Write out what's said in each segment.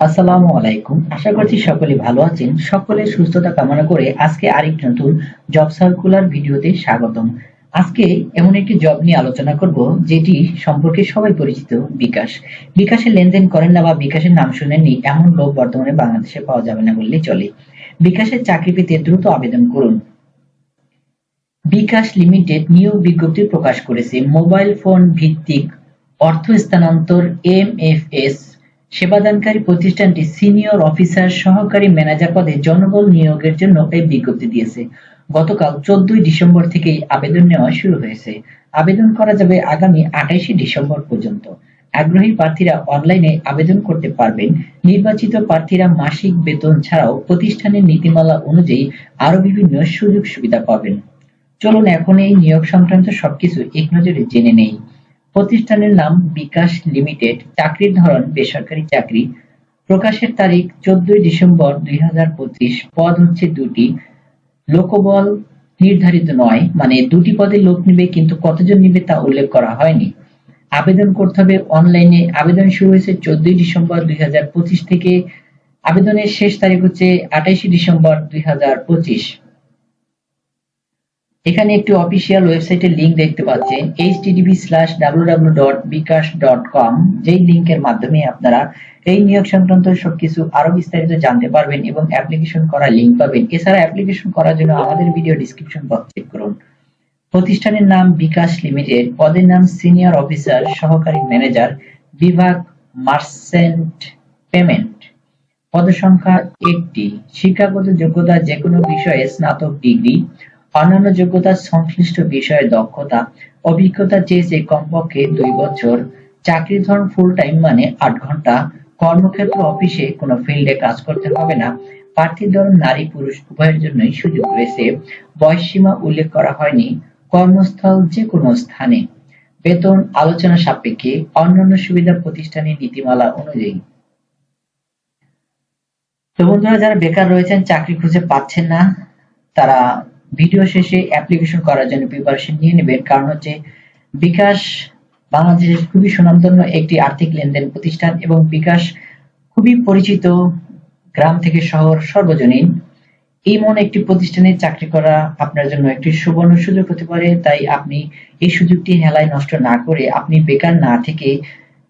আসসালামু আলাইকুম। আশা করছি সকলে ভালো আছেন। সকলের সুস্থতা কামনা করে আজকে আরেকটি নতুন জব সার্কুলার ভিডিওতে স্বাগতম। আজকে এমন একটি জব নিয়ে আলোচনা করব, যেটি সম্পর্কে সবাই পরিচিত, বিকাশ। লেনদেন করেন না বা বিকাশের নাম শুনেননি, এমন লোক বর্তমানে বাংলাদেশে পাওয়া যাবে না বললেই চলে। বিকাশের চাকরি পেতে দ্রুত আবেদন করুন। বিকাশ লিমিটেড নিয়োগ বিজ্ঞপ্তি প্রকাশ করেছে। মোবাইল ফোন ভিত্তিক অর্থ স্থানান্তর এমএফএস সেবাদানকারী প্রতিষ্ঠানটি সিনিয়র অফিসার সহকারী ম্যানেজার পদে জনবল নিয়োগের জন্য এই বিজ্ঞপ্তি দিয়েছে। গতকাল চোদ্দই ডিসেম্বর থেকেই আবেদন নেওয়া শুরু হয়েছে। আবেদন করা যাবে আগামী আঠাইশে ডিসেম্বর পর্যন্ত। আগ্রহী প্রার্থীরা অনলাইনে আবেদন করতে পারবেন। নির্বাচিত প্রার্থীরা মাসিক বেতন ছাড়াও প্রতিষ্ঠানের নীতিমালা অনুযায়ী আরও বিভিন্ন সুযোগ সুবিধা পাবেন। চলুন এখন এই নিয়োগ সংক্রান্ত সবকিছু এক নজরে জেনে নেই। প্রতিষ্ঠানের নাম বিকাশ লিমিটেড। চাকরির ধরন, বেসরকারি চাকরি। প্রকাশের তারিখ চোদ্দই ডিসেম্বর দুই হাজার পঁচিশ। পদ হচ্ছে দুটি। লোকবল নির্ধারিত নয় মানে দুটি পদে লোক নিবে কিন্তু কতজন নিবে তা উল্লেখ করা হয়নি। আবেদন করতে হবে অনলাইনে। আবেদন শুরু হয়েছে চোদ্দই ডিসেম্বর দুই হাজার পঁচিশ থেকে। আবেদনের শেষ তারিখ হচ্ছে আঠাইশে ডিসেম্বর দুই হাজার পঁচিশ। এখানে একটি অফিসিয়াল ওয়েবসাইটের লিংক দেখতে পাচ্ছেন http:/www.bikash.com যেই লিংকের মাধ্যমে আপনারা এই নিয়োগ সংক্রান্ত সবকিছু আরও বিস্তারিত জানতে পারবেন এবং অ্যাপ্লিকেশন করার লিংক পাবেন। এছাড়া অ্যাপ্লিকেশন করার জন্য আমাদের ভিডিও ডিসক্রিপশন বক্স চেক করুন। প্রতিষ্ঠানের নাম বিকাশ লিমিটেড পদের নাম সিনিয়র অফিসার সহকারী ম্যানেজার বিভাগ মার্সেন্ট পেমেন্ট পদসংখ্যা একটি। শিক্ষাগত যোগ্যতা যে কোনো বিষয়ে স্নাতক ডিগ্রি অন্যান্য যোগ্যতা সংশ্লিষ্ট বিষয়ে দক্ষতা, অভিজ্ঞতা চেয়েছে কমপক্ষে দুই বছর, চাকরির ধরন ফুল টাইম মানে আট ঘণ্টা, কর্মক্ষেত্র অফিসে কোনো ফিল্ডে কাজ করতে হবে না। প্রার্থীর ধরন নারী পুরুষ, উভয়ের জন্যই সুযোগ রয়েছে। বয়স সীমা উল্লেখ করা হয়নি। কর্মস্থল যে কোনো স্থানে। বেতন আলোচনা সাপেক্ষে অন্যান্য সুবিধা প্রতিষ্ঠানের নীতিমালা অনুযায়ী। তো বন্ধুরা, যারা বেকার রয়েছেন, চাকরি খুঁজে পাচ্ছেন না, তারা ভিডিও শেষে অ্যাপ্লিকেশন করার জন্য প্রিপারেশন নিয়ে নেবেন। কারণ হচ্ছে বিকাশ বাংলাদেশের খুবই সুনামধন্য একটি আর্থিক লেনদেন প্রতিষ্ঠান এবং বিকাশ খুবই পরিচিত গ্রাম থেকে শহর সর্বজনীন। এই মন একটি প্রতিষ্ঠানে চাকরি করা আপনার জন্য একটি সুবর্ণ সুযোগ হতে পারে। তাই আপনি এই সুযোগটি হেলায় নষ্ট না করে আপনি বেকার না থেকে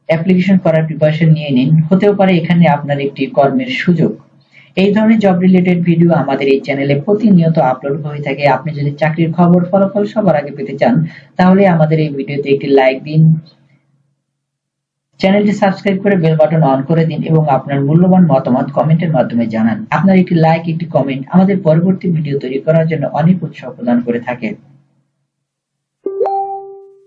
অ্যাপ্লিকেশন করার প্রিপারেশন নিয়ে নিন। হতেও পারে এখানে আপনার একটি কর্মের সুযোগ। এই ধরনের জব রিলেটেড ভিডিও আমাদের এই চ্যানেলে প্রতিনিয়ত আপলোড হয়ে থাকে। আপনি যদি চাকরির খবর, ফলাফল সবার আগে পেতে চান, তাহলে আমাদের এই ভিডিওতে একটি লাইক দিন। চ্যানেলটি সাবস্ক্রাইব করে বেল বাটন অন করে দিন এবং আপনার মূল্যবান মতামত কমেন্টের মাধ্যমে জানান। আপনার একটি লাইক একটি কমেন্ট আমাদের পরবর্তী ভিডিও তৈরি করার জন্য অনেক উৎসাহ প্রদান করে থাকে।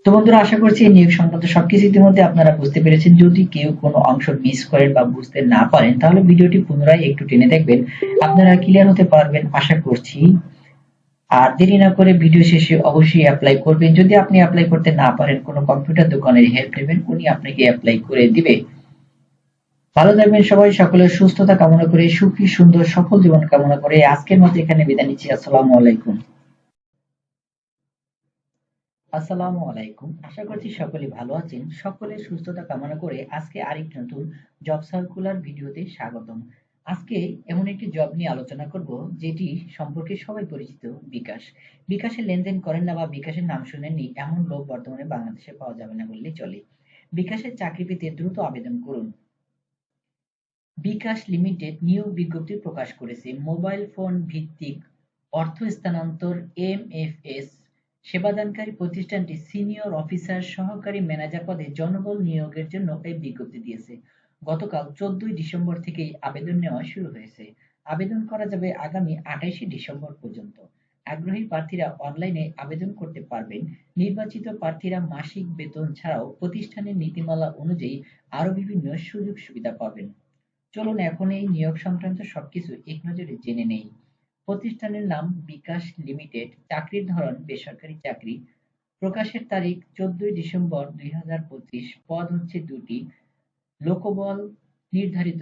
তো বন্ধুরা, আশা করছি এই নিয়োগ সংক্রান্ত সবকিছু ইতিমধ্যে আপনারা বুঝতে পেরেছেন। যদি কেউ কোনো অংশ মিস করেন বা বুঝতে না পারেন, তাহলে ভিডিওটি পুনরায় একটু টেনে দেখবেন। আপনারা ক্লিয়ার হতে পারবেন, আশা করছি। আর দেরি না করে ভিডিও শেষে অবশ্যই অ্যাপ্লাই করবেন। যদি আপনি অ্যাপ্লাই করতে না পারেন, কোনো কম্পিউটার দোকানের হেল্প নেবেন, উনি আপনাকে অ্যাপ্লাই করে দিবে। ভালো থাকবেন সবাই, সকলের সুস্থতা কামনা করে, সুখী, সুন্দর, সফল জীবন কামনা করে। আজকের মতো এখানে বিদায় নিচ্ছি। আসসালামু আলাইকুম। আসসালামু আলাইকুম। আশা করছি সকলে ভালো আছেন। সকলের সুস্থতা কামনা করে আজকে আরেকটি নতুন জব সার্কুলার ভিডিওতে স্বাগতম। আজকে এমন একটি জব নিয়ে আলোচনা করব, যেটি সম্পর্কে সবাই পরিচিত, বিকাশ। বিকাশে লেনদেন করেন না বা বিকাশের নাম শুনেননি, এমন লোক বর্তমানে বাংলাদেশে পাওয়া যাবে না বললেই চলে। বিকাশের চাকরি পেতে দ্রুত আবেদন করুন। বিকাশ লিমিটেড নিয়োগ বিজ্ঞপ্তি প্রকাশ করেছে। মোবাইল ফোন ভিত্তিক অর্থ স্থানান্তর এমএফএস সেবাদানকারী প্রতিষ্ঠানটি সিনিয়র অফিসার সহকারী ম্যানেজার পদে জনবল নিয়োগের জন্য এই বিজ্ঞপ্তি দিয়েছে। গতকাল চোদ্দই ডিসেম্বর থেকেই আবেদন নেওয়া শুরু হয়েছে। আবেদন করা যাবে আগামী আঠাইশে ডিসেম্বর পর্যন্ত। আগ্রহী প্রার্থীরা অনলাইনে আবেদন করতে পারবেন। নির্বাচিত প্রার্থীরা মাসিক বেতন ছাড়াও প্রতিষ্ঠানের নীতিমালা অনুযায়ী আরও বিভিন্ন সুযোগ সুবিধা পাবেন। চলুন এখন এই নিয়োগ সংক্রান্ত সবকিছু এক নজরে জেনে নেই। প্রতিষ্ঠানের নাম বিকাশ লিমিটেড। চাকরির ধরন, বেসরকারি চাকরি। প্রকাশের তারিখ, চোদ্দই ডিসেম্বর দুই হাজার পঁচিশ। পদ হচ্ছে দুটি। লোকবল নির্ধারিত